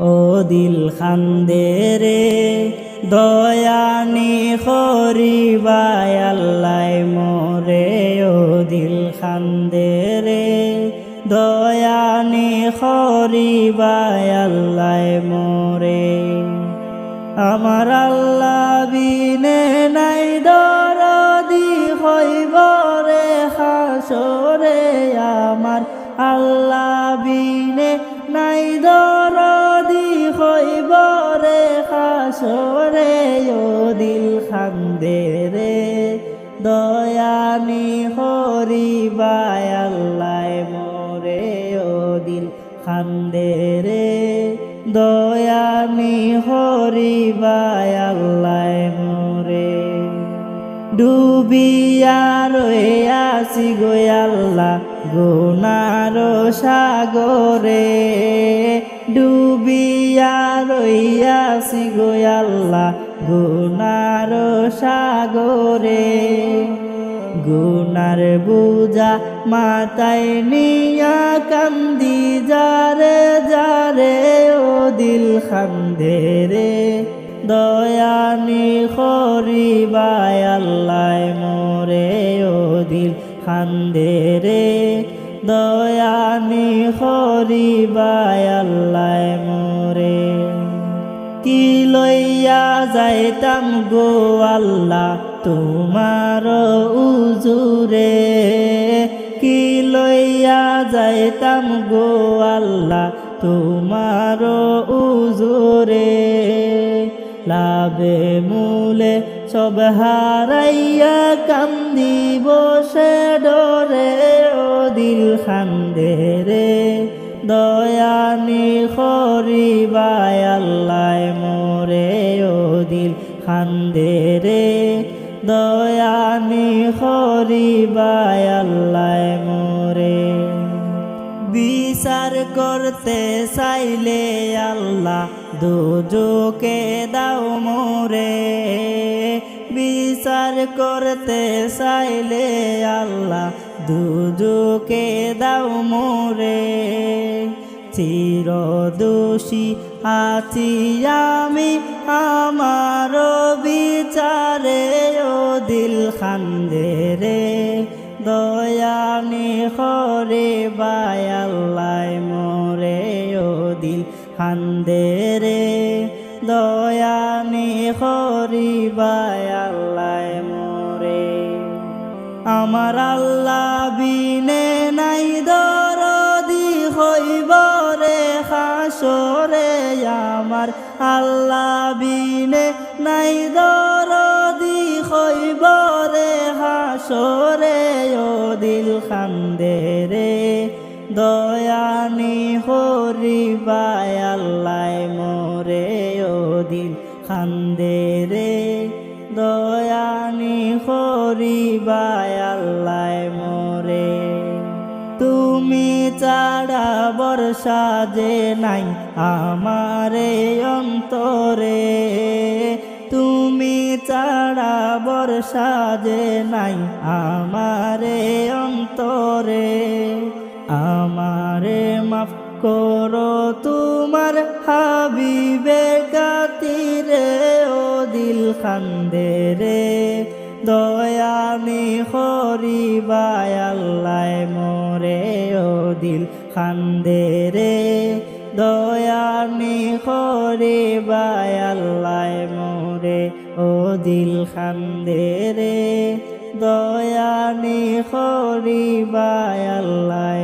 ও দিল খান্দে রে, দয়ানি খরিবাই আল্লাহ মোরে। ও দিল খান্দে রে, দয়ানি খরিবাই আল্লাহ মোরে। আমার আল্লাহ বিনে নাই হাসরে ও দিল খান্দে রে। দয়ানি হরিবাই আল্লাহ মোরে ও দিল খান্দে রে। দয়ানি হরিবাই আল্লাহ মোরে। ডুবিয়া রয়ে আসি গো আল্লাহ গুনার সাগরে। ডুবিয়া রইয়াছি গো আল্লাহ, গুনার সাগরে। গুনার বুজা মাতায় নিয়া কান্দি যারে যারে, ও দিল খান্দে রে দয়ানি খরিবাই আল্লাহ, মোরে ও দিল খান্দে রে দয়ানি খরিবাই আল্লাহ মোরে। কি লইয়া যাইতাম গো আল্লাহ তোমার উজুরে। কি লইয়া যাইতাম গো আল্লাহ তোমার উজুরে। লাভে মূলে সব হারাইয়া কান্দি বসে খান্দে রে দয়ানি খরিবাই আল্লাহ মোরে ও দিল খান্দে রে দয়ানি খরিবাই আল্লাহ মোরে। বিচার করতে চাইলে আল্লাহ দুজোকে দাও মোরে। বিচার করতে চাইলে আল্লাহ দুজুকে দাও মোরে। চির দোষী আছি আমি, আমার বিচারে ও দিল খান্দে রে দয়ানি খরে বায়াল্লাই মোরে ও দিল খান্দে রে দয়ানি খরি বায়াল্লাই আমার আল্লাহ বিনে নাই দরদি হইব রে হাসরে আমার আল্লাহ বিনে নাই দরদি হইব রে হাসরে ও দিল খান্দে রে। দয়ানি হরি বাই আল্লাহ মোরে ও দিল খান্দে রে। দয়ানি হরি বাই আল্লাহ মোরে। তুমি চাড়া বর্ষা যে নাই আমারে অন্তরে। তুমি চাড়া বর্ষা যে নাই আমারে অন্তরে। আমারে মাফ করো তোমার হাবিবে কাতিরে ও দিল খান্দে রে দয়ানি হরিবাই আল্লাহ মোরে ও দিল খান্দে রে। দয়ানি হরিবাই আল্লাহ মোরে ও দিল খান্দে রে। দয়ানি হরিবাই আল্লাহ